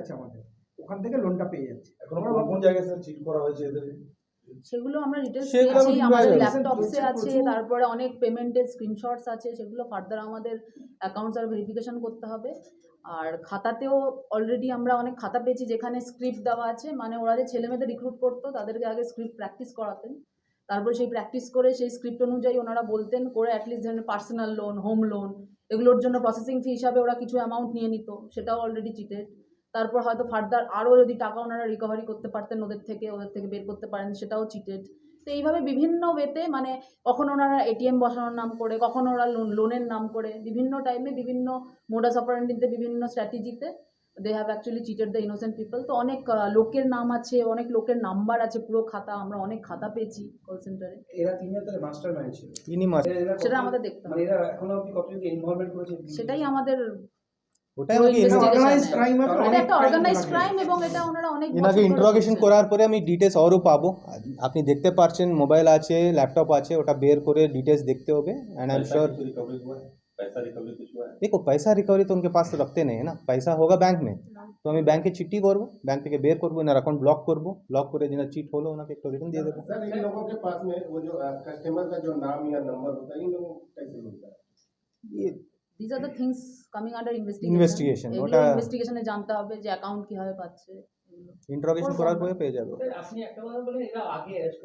আছে আমাদের ওখান থেকে লোনটা পেয়ে যাচ্ছে এখন কোন জায়গায় চিট করা হয়েছে এদের সেগুলো আমরা ডিটেলস দিয়েছি আমাদের ল্যাপটপসে আছে তারপরে অনেক পেমেন্টের স্ক্রিনশটস আছে সেগুলো ফার্দার আমাদের অ্যাকাউন্টস আর ভেরিফিকেশন করতে হবে আর খাতাতেও অলরেডি আমরা অনেক খাতা পেয়েছি যেখানে স্ক্রিপ্ট দেওয়া আছে মানে ওরা যে ছেলেমেয়েদের রিক্রুট করতো তাদেরকে আগে স্ক্রিপ্ট প্র্যাকটিস করাতেন তারপরে সেই প্র্যাকটিস করে সেই স্ক্রিপ্ট অনুযায়ী ওনারা বলতেন করে অ্যাটলিস্ট যেন পার্সোনাল লোন হোম লোন এগুলোর জন্য প্রসেসিং ফি হিসাবে ওরা কিছু অ্যামাউন্ট নিয়ে নিত সেটাও অলরেডি চিটেড তারপর হয়তো ফার্দার আরও যদি টাকা ওনারা রিকভারি করতে পারতেন ওদের থেকে ওদের থেকে বের করতে পারেন সেটাও চিটেড তো এইভাবে বিভিন্ন ওয়েতে মানে কখনো ওনারা এটিএম বসানোর নাম করে কখনো ওরা লোনের নাম করে বিভিন্ন টাইমে বিভিন্ন মোডাস অপারেন্টিতে বিভিন্ন স্ট্র্যাটেজিতে they have actually cheated the innocent people তো অনেক লোকের নাম আছে অনেক লোকের নাম্বার আছে পুরো খাতা আমরা অনেক খাতা পেয়েছি কল সেন্টারে এরা তিনি তাহলে মাস্টার মাইন্ড ছিল তিনি মাস্টার সেটা আমাদের দেখতে মানে এরা এখনো অবধি কতজন ইনভলভমেন্ট করেছে সেটাই আমাদের ওটাই আমাকে অর্গানাইজড ক্রাইম এটা একটা অর্গানাইজড ক্রাইম এবং এটা ওনারা অনেক ইনাকে ইন্টারোগেশন করার পরে আমি ডিটেইলস আরও পাবো আপনি দেখতে পাচ্ছেন মোবাইল আছে ল্যাপটপ আছে ওটা বের করে ডিটেইলস দেখতে হবে এন্ড আই এম শর দেখো পয়সা রিকভারি তো उनके পাস তো রাখতে নেই না পয়সা হোগা ব্যাংক মে তো আমি ব্যাংকে চিঠি করব ব্যাংক থেকে বের করব এনার অ্যাকাউন্ট ব্লক করব ব্লক করে যেনা চিট হলো ওনাকে একটা রিটার্ন দিয়ে দেবো স্যার इन लोगों के पास में वो जो कस्टमर का जो नाम या नंबर होता है इन लोगों कैसे are the things coming under investigation investigation ওটা ইনভেস্টিগেশনে জানতে হবে যে অ্যাকাউন্ট কিভাবে পাচ্ছে করার পরে পেয়ে যাবে আপনি একটা কথা বলেন এরা আগে অ্যারেস্ট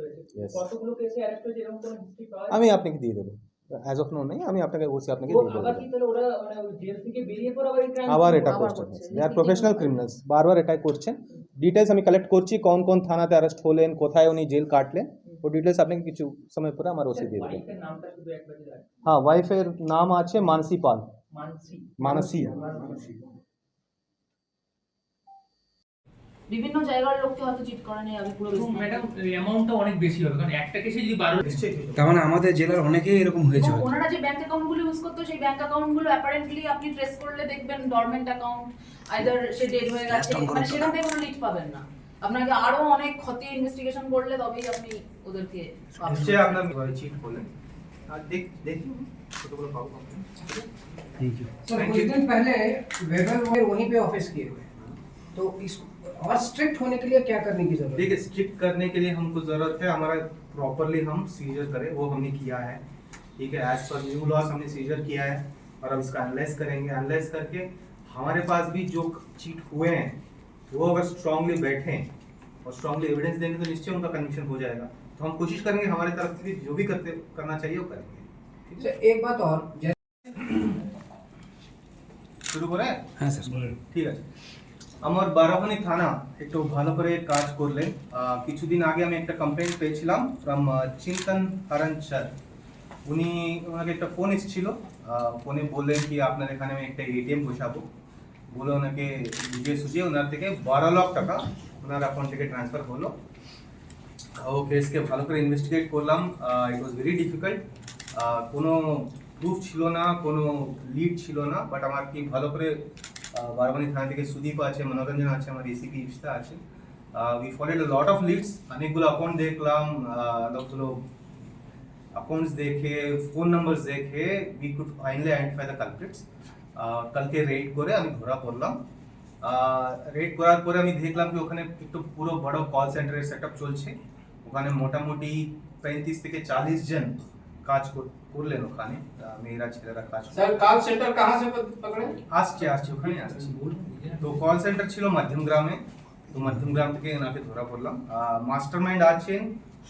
কতগুলো অ্যারেস্ট হয়েছে এরকম কোনো হিস্ট্রি পাওয়া আমি আপনাকে দিয়ে দেবো অ্যাজ অফ নো নেই আমি আপনাকে বলছি আপনাকে দিয়ে দেবো আবার এটা করছে দে আর প্রফেশনাল ক্রিমিনালস বারবার এটাই করছে ডিটেলস আমি কালেক্ট করছি কোন কোন থানাতে অ্যারেস্ট হলেন কোথায় উনি জেল কাটলেন ও ডিটেলস আপনাকে কিছু সময় পরে আমার ওসি দিয়ে দেবেন হ্যাঁ ওয়াইফের নাম আছে মানসি পাল মানসি বিভিন্ন জায়গার লোককে হয়তো চিট করা নেই আমি পুরো ম্যাডাম অ্যামাউন্টটা অনেক বেশি হবে কারণ একটা কেসে যদি 12 তার মানে আমাদের জেলার অনেকেই এরকম হয়েছে ওনারা যে ব্যাংক অ্যাকাউন্টগুলো ইউজ করতো সেই ব্যাংক অ্যাকাউন্টগুলো অ্যাপারেন্টলি আপনি ট্রেস করলে দেখবেন ডরমেন্ট অ্যাকাউন্ট আইদার সে ডেড হয়ে গেছে মানে সেখান থেকে কোনো লিড পাবেন না আপনাকে আরো অনেক ক্ষতি ইনভেস্টিগেশন করলে তবেই আপনি ওদেরকে নিশ্চয়ই আপনার চিট আর দেখ দেখি পাবো तो और स्ट्रिक्ट होने के लिए क्या करने की जरूरत देखिए स्ट्रिक्ट करने के लिए हमको जरूरत है हमारा प्रॉपरली हम सीजर करें वो हमने किया है ठीक है एज पर न्यू लॉस हमने सीजर किया है और अब इसका एनालाइज करेंगे एनालाइज करके हमारे पास भी जो चीट हुए हैं वो अगर स्ट्रांगली बैठें और स्ट्रांगली एविडेंस देंगे तो निश्चय उनका कन्विक्शन हो जाएगा तो हम कोशिश करेंगे हमारे तरफ से जो भी करते करना चाहिए वो करेंगे सर एक बात और शुरू करें हाँ सर ठीक है আমার বারাহনি থানা একটু ভালো করে কাজ করলেন কিছুদিন আগে আমি একটা কমপ্লেন পেয়েছিলাম ফ্রম চিন্তন হারান চাঁদ উনি ওনাকে একটা ফোন এসেছিল ফোনে বললেন কি আপনার এখানে আমি একটা এটিএম বসাবো বলে ওনাকে বুঝিয়ে সুঝিয়ে ওনার থেকে বারো লাখ টাকা ওনার অ্যাকাউন্ট থেকে ট্রান্সফার হলো ও কেসকে ভালো করে ইনভেস্টিগেট করলাম ইট ওয়াজ ভেরি ডিফিকাল্ট কোনো প্রুফ ছিল না কোনো লিড ছিল না বাট আমার কি ভালো করে বারবানি থানা থেকে সুদীপ আছে মনোরঞ্জন আছে আমার এসিপি ইফতা আছে we followed lot of leads অনেকগুলো অ্যাকাউন্ট দেখলাম অনেকগুলো accounts dekhe phone numbers dekhe we could finally identify the culprits અ કંતે રેડ કરે આમી ધौरा પરલા રેડ કરાર પર આમી દેખલા કે ઓખાને એક તો પુરો બડો કૉલ સેન્ટર સેટઅપ ચલચે ઓખાને મોટા મોટી 35 થી કે 40 જન કાજ કર લેનો ખાને મેરા છેલે રાખા સર કૉલ સેન્ટર ક્યાં સે પકડે આસકી આછે ઓખાને આછે તો કૉલ સેન્ટર ચિલો મધ્યમગામ મે તો મધ્યમગામ ટકે નાકે ધौरा પરલા માસ્ટરમાઇન્ડ આછે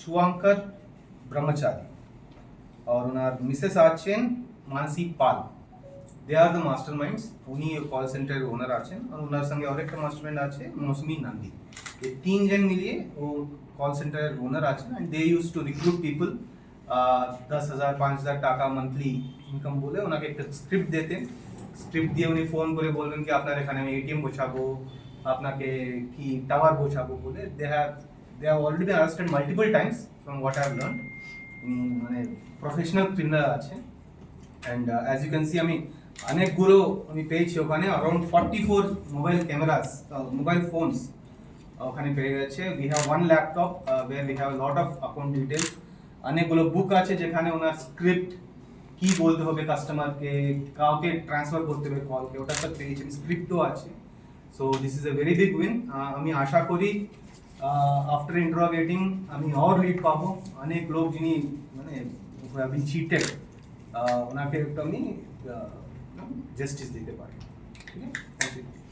શુઆંકર બ્રહ્મચારી ઓરના મિસેસ આછે માનસી પાલ দে আর দ্য মাস্টার মাইন্ডস উনি কল সেন্টারের ওনার আছেন আর ওনার সঙ্গে আরেকটা মাস্টার মাইন্ড আছে মৌসুমি নন্দী এই তিনজন মিলিয়ে ও কল সেন্টারের ওনার আছেন and they use to recruit people দশ হাজার পাঁচ হাজার টাকা মান্থলি ইনকাম বলে ওনাকে একটা স্ক্রিপ্ট দিতেন স্ক্রিপ্ট দিয়ে উনি ফোন করে বলবেন কি আপনার এখানে আমি এটিএম বসাবো আপনাকে কি টাওয়ার বসাবো বলে they have they have already been arrested multiple times from what I have learn মানে প্রফেশনাল ক্রিমিনাল আছে and as you can see আমি অনেকগুলো আমি পেয়েছি ওখানে around forty four mobile cameras mobile phones ওখানে পেয়ে গেছে we have one laptop where we have lot of account details অনেকগুলো বুক আছে যেখানে ওনার স্ক্রিপ্ট কি বলতে হবে কাস্টমারকে কাউকে ট্রান্সফার করতে হবে কলকে ওটা সব পেয়েছেন স্ক্রিপ্টও আছে so this is a very big win আমি আশা করি আফটার uh, ইন্টারোগেটিং আমি অর রিড পাবো অনেক লোক যিনি মানে চিটেড uh, ওনাকে একটু আমি uh, জাস্টিস দিতে পারে ঠিক আছে থ্যাংক ইউ